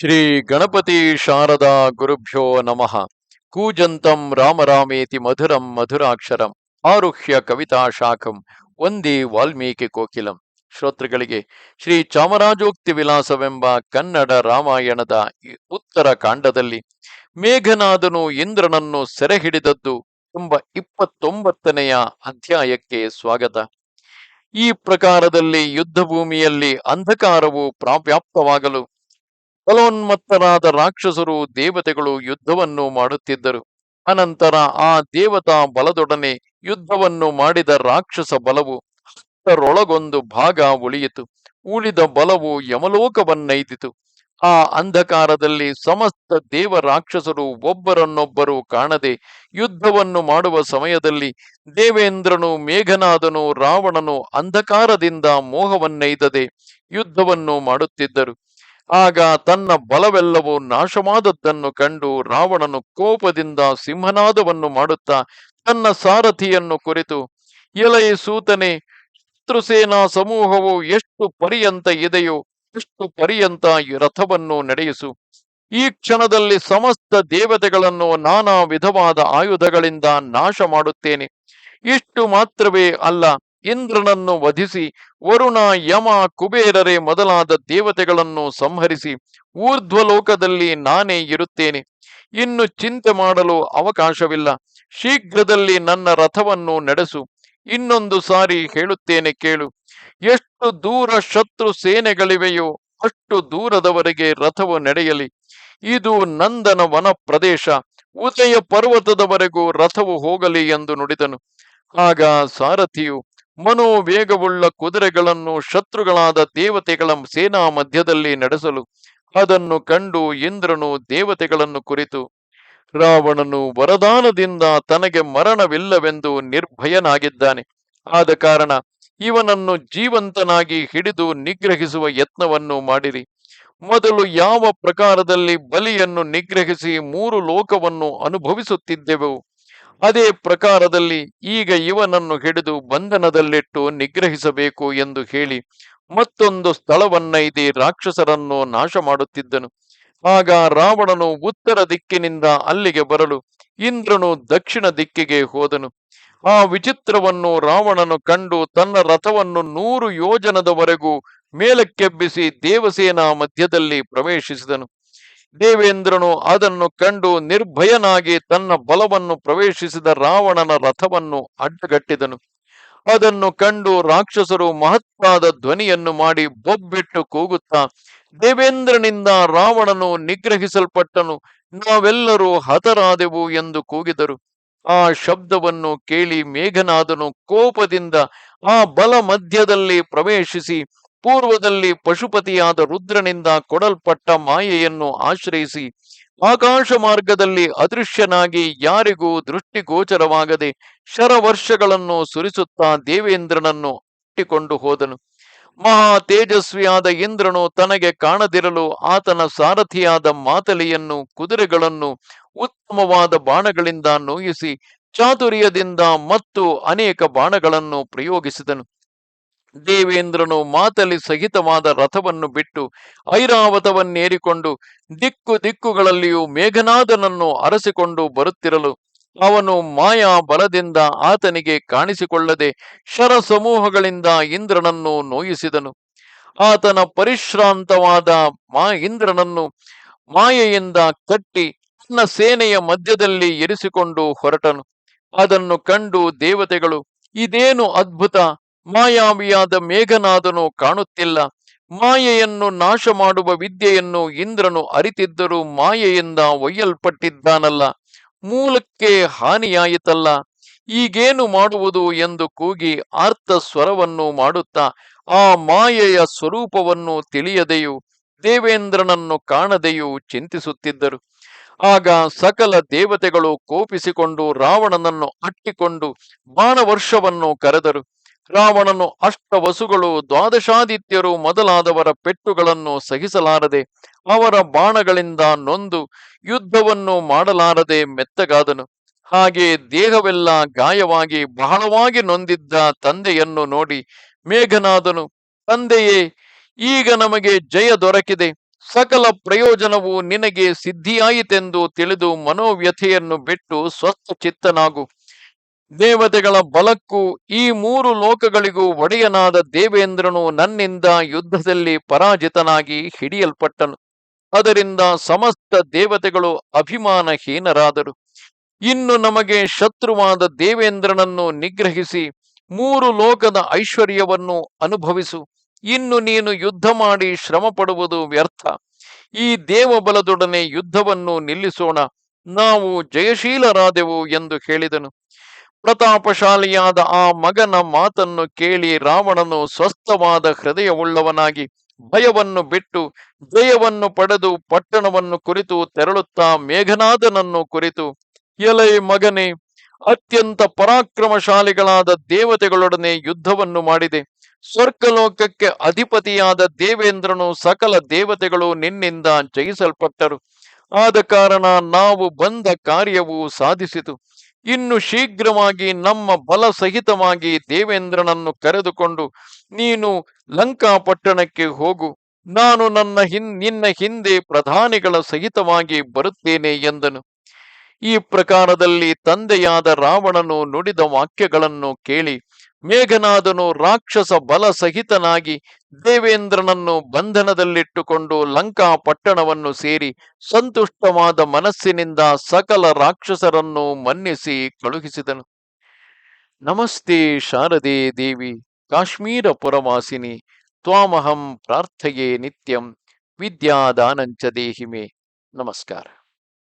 ಶ್ರೀ ಗಣಪತಿ ಶಾರದಾ ಗುರುಭ್ಯೋ ನಮಃ. ಕೂಜಂತಂ ರಾಮರಾಮೇತಿ ಮಧುರಂ ಮಧುರಾಕ್ಷರಂ. ಆರುಹ್ಯ ಕವಿತಾ ಶಾಖಂ. ವಂದೇ ವಾಲ್ಮೀಕಿ ಕೋಕಿಲಂ. ಶ್ರೋತೃಗಳಿಗೆ, ಶ್ರೀ ಚಾಮರಾಜೋಕ್ತಿ ವಿಲಾಸವೆಂಬ ಕನ್ನಡ ರಾಮಾಯಣದ ಉತ್ತರ ಕಾಂಡದಲ್ಲಿ ಮೇಘನಾದನು ಇಂದ್ರನನ್ನು ಸೆರೆ ಹಿಡಿದದ್ದು ಎಂಬ ಇಪ್ಪತ್ತೊಂಬತ್ತನೆಯ ಅಧ್ಯಾಯಕ್ಕೆ ಸ್ವಾಗತ. ಈ ಪ್ರಕಾರದಲ್ಲಿ ಯುದ್ಧ ಭೂಮಿಯಲ್ಲಿ ಅಂಧಕಾರವು ಪ್ರಾವ್ಯಾಪ್ತವಾಗಲು ಬಲೋನ್ಮತ್ತರಾದ ರಾಕ್ಷಸರು ದೇವತೆಗಳು ಯುದ್ಧವನ್ನು ಮಾಡುತ್ತಿದ್ದರು. ಅನಂತರ ಆ ದೇವತಾ ಬಲದೊಡನೆ ಯುದ್ಧವನ್ನು ಮಾಡಿದ ರಾಕ್ಷಸ ಬಲವು ಹತ್ತರೊಳಗೊಂದು ಭಾಗ ಉಳಿಯಿತು. ಉಳಿದ ಬಲವು ಯಮಲೋಕವನ್ನೈದಿತು. ಆ ಅಂಧಕಾರದಲ್ಲಿ ಸಮಸ್ತ ದೇವ ರಾಕ್ಷಸರು ಒಬ್ಬರನ್ನೊಬ್ಬರು ಕಾಣದೆ ಯುದ್ಧವನ್ನು ಮಾಡುವ ಸಮಯದಲ್ಲಿ ದೇವೇಂದ್ರನು, ಮೇಘನಾದನು, ರಾವಣನು ಅಂಧಕಾರದಿಂದ ಮೋಹವನ್ನೈದದೆ ಯುದ್ಧವನ್ನು ಮಾಡುತ್ತಿದ್ದರು. ಆಗ ತನ್ನ ಬಲವೆಲ್ಲವೂ ನಾಶವಾದದ್ದನ್ನು ಕಂಡು ರಾವಣನು ಕೋಪದಿಂದ ಸಿಂಹನಾದವನ್ನು ಮಾಡುತ್ತಾ ತನ್ನ ಸಾರಥಿಯನ್ನು ಕುರಿತು, ಎಲೈ ಸೂತನೆ ಶತ್ರುಸೇನಾ ಸಮೂಹವು ಎಷ್ಟು ಪರ್ಯಂತ ಇದೆಯೋ ಎಷ್ಟು ಪರ್ಯಂತ ರಥವನ್ನು ನಡೆಯಿಸು. ಈ ಕ್ಷಣದಲ್ಲಿ ಸಮಸ್ತ ದೇವತೆಗಳನ್ನು ನಾನಾ ವಿಧವಾದ ಆಯುಧಗಳಿಂದ ನಾಶ ಮಾಡುತ್ತೇನೆ ಇಷ್ಟು ಮಾತ್ರವೇ ಅಲ್ಲ ಇಂದ್ರನನ್ನು ವಧಿಸಿ ವರುಣ, ಯಮ, ಕುಬೇರರೇ ಮೊದಲಾದ ದೇವತೆಗಳನ್ನು ಸಂಹರಿಸಿ ಊರ್ಧ್ವಲೋಕದಲ್ಲಿ ನಾನೇ ಇರುತ್ತೇನೆ. ಇನ್ನು ಚಿಂತೆ ಮಾಡಲು ಅವಕಾಶವಿಲ್ಲ. ಶೀಘ್ರದಲ್ಲಿ ನನ್ನ ರಥವನ್ನು ನಡೆಸು. ಇನ್ನೊಂದು ಸಾರಿ ಹೇಳುತ್ತೇನೆ ಕೇಳು. ಎಷ್ಟು ದೂರ ಶತ್ರು ಸೇನೆಗಳಿವೆಯೋ ಅಷ್ಟು ದೂರದವರೆಗೆ ರಥವು ನಡೆಯಲಿ. ಇದು ನಂದನ ವನ ಪ್ರದೇಶ. ಉದಯ ಪರ್ವತದವರೆಗೂ ರಥವು ಹೋಗಲಿ ಎಂದು ನುಡಿದನು. ಆಗ ಸಾರಥಿಯು ಮನೋವೇಗವುಳ್ಳ ಕುದುರೆಗಳನ್ನು ಶತ್ರುಗಳಾದ ದೇವತೆಗಳ ಸೇನಾ ಮಧ್ಯದಲ್ಲಿ ನಡೆಸಲು ಅದನ್ನು ಕಂಡು ಇಂದ್ರನು ದೇವತೆಗಳನ್ನು ಕುರಿತು, ರಾವಣನು ವರದಾನದಿಂದ ತನಗೆ ಮರಣವಿಲ್ಲವೆಂದು ನಿರ್ಭಯನಾಗಿದ್ದಾನೆ. ಆದ ಕಾರಣ ಇವನನ್ನು ಜೀವಂತನಾಗಿ ಹಿಡಿದು ನಿಗ್ರಹಿಸುವ ಯತ್ನವನ್ನು ಮಾಡಿರಿ. ಮೊದಲು ಯಾವ ಪ್ರಕಾರದಲ್ಲಿ ಬಲಿಯನ್ನು ನಿಗ್ರಹಿಸಿ ಮೂರು ಲೋಕವನ್ನು ಅನುಭವಿಸುತ್ತಿದ್ದೆವು? ಅದೇ ಪ್ರಕಾರದಲ್ಲಿ ಈಗ ಇವನನ್ನು ಹಿಡಿದು ಬಂಧನದಲ್ಲಿಟ್ಟು ನಿಗ್ರಹಿಸಬೇಕು ಎಂದು ಹೇಳಿ ಮತ್ತೊಂದು ಸ್ಥಳವನ್ನೈದಿ ರಾಕ್ಷಸರನ್ನು ನಾಶ ಮಾಡುತ್ತಿದ್ದನು. ಆಗ ರಾವಣನು ಉತ್ತರ ದಿಕ್ಕಿನಿಂದ ಅಲ್ಲಿಗೆ ಬರಲು ಇಂದ್ರನು ದಕ್ಷಿಣ ದಿಕ್ಕಿಗೆ ಹೋದನು. ಆ ವಿಚಿತ್ರವನ್ನು ರಾವಣನು ಕಂಡು ತನ್ನ ರಥವನ್ನು ನೂರು ಯೋಜನದವರೆಗೂ ಮೇಲಕ್ಕೆಬ್ಬಿಸಿ ದೇವಸೇನಾ ಮಧ್ಯದಲ್ಲಿ ಪ್ರವೇಶಿಸಿದನು. ದೇವೇಂದ್ರನು ಅದನ್ನು ಕಂಡು ನಿರ್ಭಯನಾಗಿ ತನ್ನ ಬಲವನ್ನು ಪ್ರವೇಶಿಸಿದ ರಾವಣನ ರಥವನ್ನು ಅಡ್ಡಗಟ್ಟಿದನು. ಅದನ್ನು ಕಂಡು ರಾಕ್ಷಸರು ಮಹತ್ವಾದ ಧ್ವನಿಯನ್ನು ಮಾಡಿ ಬೊಬ್ಬಿಟ್ಟು ಕೂಗುತ್ತಾ, ದೇವೇಂದ್ರನಿಂದ ರಾವಣನು ನಿಗ್ರಹಿಸಲ್ಪಟ್ಟನು, ನಾವೆಲ್ಲರೂ ಹತರಾದೆವು ಎಂದು ಕೂಗಿದರು. ಆ ಶಬ್ದವನ್ನು ಕೇಳಿ ಮೇಘನಾದನು ಕೋಪದಿಂದ ಆ ಬಲ ಮಧ್ಯದಲ್ಲಿ ಪ್ರವೇಶಿಸಿ ಪೂರ್ವದಲ್ಲಿ ಪಶುಪತಿಯಾದ ರುದ್ರನಿಂದ ಕೊಡಲ್ಪಟ್ಟ ಮಾಯೆಯನ್ನು ಆಶ್ರಯಿಸಿ ಆಕಾಶ ಮಾರ್ಗದಲ್ಲಿ ಅದೃಶ್ಯನಾಗಿ ಯಾರಿಗೂ ದೃಷ್ಟಿಗೋಚರವಾಗದೆ ಶರವರ್ಷಗಳನ್ನು ಸುರಿಸುತ್ತಾ ದೇವೇಂದ್ರನನ್ನು ಅಟ್ಟಿಕೊಂಡು ಹೋದನು. ಮಹಾ ತೇಜಸ್ವಿಯಾದ ಇಂದ್ರನು ತನಗೆ ಕಾಣದಿರಲು ಆತನ ಸಾರಥಿಯಾದ ಮಾತಲಿಯನ್ನು ಕುದುರೆಗಳನ್ನು ಉತ್ತಮವಾದ ಬಾಣಗಳಿಂದ ನೋಯಿಸಿ ಚಾತುರ್ಯದಿಂದ ಮತ್ತು ಅನೇಕ ಬಾಣಗಳನ್ನು ಪ್ರಯೋಗಿಸಿದನು. ದೇವೇಂದ್ರನು ಮಾತಲಿ ಸಹಿತವಾದ ರಥವನ್ನು ಬಿಟ್ಟು ಐರಾವತವನ್ನೇರಿಕೊಂಡು ದಿಕ್ಕು ದಿಕ್ಕುಗಳಲ್ಲಿಯೂ ಮೇಘನಾದನನ್ನು ಅರಸಿಕೊಂಡು ಬರುತ್ತಿರಲು ಅವನು ಮಾಯಾ ಬಲದಿಂದ ಆತನಿಗೆ ಕಾಣಿಸಿಕೊಳ್ಳದೆ ಶರ ಸಮೂಹಗಳಿಂದ ಇಂದ್ರನನ್ನು ನೋಯಿಸಿದನು. ಆತನ ಪರಿಶ್ರಾಂತವಾದ ಮಾ ಇಂದ್ರನನ್ನು ಮಾಯೆಯಿಂದ ಕಟ್ಟಿ ತನ್ನ ಸೇನೆಯ ಮಧ್ಯದಲ್ಲಿ ಇರಿಸಿಕೊಂಡು ಹೊರಟನು. ಅದನ್ನು ಕಂಡು ದೇವತೆಗಳು, ಇದೇನು ಅದ್ಭುತ! ಮಾಯಾವಿಯಾದ ಮೇಘನಾದನು ಕಾಣುತ್ತಿಲ್ಲ. ಮಾಯೆಯನ್ನು ನಾಶ ಮಾಡುವ ವಿದ್ಯೆಯನ್ನು ಇಂದ್ರನು ಅರಿತಿದ್ದರೂ ಮಾಯೆಯಿಂದ ಒಯ್ಯಲ್ಪಟ್ಟಿದ್ದಾನಲ್ಲ. ಮೂಲಕ್ಕೆ ಹಾನಿಯಾಯಿತಲ್ಲ. ಈಗೇನು ಮಾಡುವುದು ಎಂದು ಕೂಗಿ ಆರ್ತ ಸ್ವರವನ್ನು ಮಾಡುತ್ತಾ, ಆ ಮಾಯೆಯ ಸ್ವರೂಪವನ್ನು ತಿಳಿಯದೆಯೂ, ದೇವೇಂದ್ರನನ್ನು ಕಾಣದೆಯೂ ಚಿಂತಿಸುತ್ತಿದ್ದರು. ಆಗ ಸಕಲ ದೇವತೆಗಳು ಕೋಪಿಸಿಕೊಂಡು ರಾವಣನನ್ನು ಅಟ್ಟಿಕೊಂಡು ಬಾಣವರ್ಷವನ್ನು ಕರೆದರು. ರಾವಣನು ಅಷ್ಟವಸುಗಳು ದ್ವಾದಶಾದಿತ್ಯರು ಮೊದಲಾದವರ ಪೆಟ್ಟುಗಳನ್ನು ಸಹಿಸಲಾರದೆ ಅವರ ಬಾಣಗಳಿಂದ ನೊಂದು ಯುದ್ಧವನ್ನು ಮಾಡಲಾರದೆ ಮೆತ್ತಗಾದನು. ಹಾಗೆ ದೇಹವೆಲ್ಲ ಗಾಯವಾಗಿ ಬಹಳವಾಗಿ ನೊಂದಿದ್ದ ತಂದೆಯನ್ನು ನೋಡಿ ಮೇಘನಾದನು, ತಂದೆಯೇ, ಈಗ ನಮಗೆ ಜಯ ದೊರಕಿದೆ. ಸಕಲ ಪ್ರಯೋಜನವು ನಿನಗೆ ಸಿದ್ಧಿಯಾಯಿತೆಂದು ತಿಳಿದು ಮನೋವ್ಯಥೆಯನ್ನು ಬಿಟ್ಟು ಸ್ವಸ್ಥ ಚಿತ್ತನಾಗು ದೇವತೆಗಳ ಬಲಕ್ಕೂ ಈ ಮೂರು ಲೋಕಗಳಿಗೂ ಒಡೆಯನಾದ ದೇವೇಂದ್ರನು ನನ್ನಿಂದ ಯುದ್ಧದಲ್ಲಿ ಪರಾಜಿತನಾಗಿ ಹಿಡಿಯಲ್ಪಟ್ಟನು. ಅದರಿಂದ ಸಮಸ್ತ ದೇವತೆಗಳು ಅಭಿಮಾನಹೀನರಾದರು. ಇನ್ನು ನಮಗೆ ಶತ್ರುವಾದ ದೇವೇಂದ್ರನನ್ನು ನಿಗ್ರಹಿಸಿ ಮೂರು ಲೋಕದ ಐಶ್ವರ್ಯವನ್ನು ಅನುಭವಿಸು. ಇನ್ನು ನೀನು ಯುದ್ಧ ಮಾಡಿ ಶ್ರಮ ವ್ಯರ್ಥ. ಈ ದೇವಬಲದೊಡನೆ ಯುದ್ಧವನ್ನು ನಿಲ್ಲಿಸೋಣ. ನಾವು ಜಯಶೀಲರಾದೆವು ಎಂದು ಹೇಳಿದನು. ಪ್ರತಾಪಶಾಲಿಯಾದ ಆ ಮಗನ ಮಾತನ್ನು ಕೇಳಿ ರಾವಣನು ಸ್ವಸ್ಥವಾದ ಹೃದಯವುಳ್ಳವನಾಗಿ ಭಯವನ್ನು ಬಿಟ್ಟು ಜಯವನ್ನು ಪಡೆದು ಪಟ್ಟಣವನ್ನು ಕುರಿತು ತೆರಳುತ್ತಾ ಮೇಘನಾದನನ್ನು ಕುರಿತು, ಎಲೈ ಮಗನೇ, ಅತ್ಯಂತ ಪರಾಕ್ರಮಶಾಲಿಗಳಾದ ದೇವತೆಗಳೊಡನೆ ಯುದ್ಧವನ್ನು ಮಾಡಿದೆ. ಸ್ವರ್ಗಲೋಕಕ್ಕೆ ಅಧಿಪತಿಯಾದ ದೇವೇಂದ್ರನು ಸಕಲ ದೇವತೆಗಳು ನಿನ್ನಿಂದ ಜಯಿಸಲ್ಪಟ್ಟರು. ಆದ ಕಾರಣ ನಾವು ಬಂದ ಕಾರ್ಯವು ಸಾಧಿಸಿತು. ಇನ್ನು ಶೀಘ್ರವಾಗಿ ನಮ್ಮ ಬಲ ಸಹಿತವಾಗಿ ದೇವೇಂದ್ರನನ್ನು ಕರೆದುಕೊಂಡು ನೀನು ಲಂಕಾಪಟ್ಟಣಕ್ಕೆ ಹೋಗು. ನಾನು ನನ್ನ ಹಿನ್, ನಿನ್ನ ಹಿಂದೆ ಪ್ರಧಾನಿಗಳ ಸಹಿತವಾಗಿ ಬರುತ್ತೇನೆ ಎಂದನು. ಈ ಪ್ರಕಾರದಲ್ಲಿ ತಂದೆಯಾದ ರಾವಣನು ನುಡಿದ ವಾಕ್ಯಗಳನ್ನು ಕೇಳಿ ಮೇಘನಾದನು ರಾಕ್ಷಸ ಬಲ ಸಹಿತನಾಗಿ ದೇವೇಂದ್ರನನ್ನು ಬಂಧನದಲ್ಲಿಟ್ಟುಕೊಂಡು ಲಂಕಾ ಪಟ್ಟಣವನ್ನು ಸೇರಿ ಸಂತುಷ್ಟವಾದ ಮನಸ್ಸಿನಿಂದ ಸಕಲ ರಾಕ್ಷಸರನ್ನು ಮನ್ನಿಸಿ ಕಳುಹಿಸಿದನು. ನಮಸ್ತೆ ಶಾರದೆ ದೇವಿ ಕಾಶ್ಮೀರ ಪುರವಾಸಿನಿ ತ್ವಾಮಹಂ ಪ್ರಾರ್ಥೆಯೇ ನಿತ್ಯಂ, ವಿದ್ಯಾದಾನಂಚ ದೇಹಿಮೆ. ನಮಸ್ಕಾರ.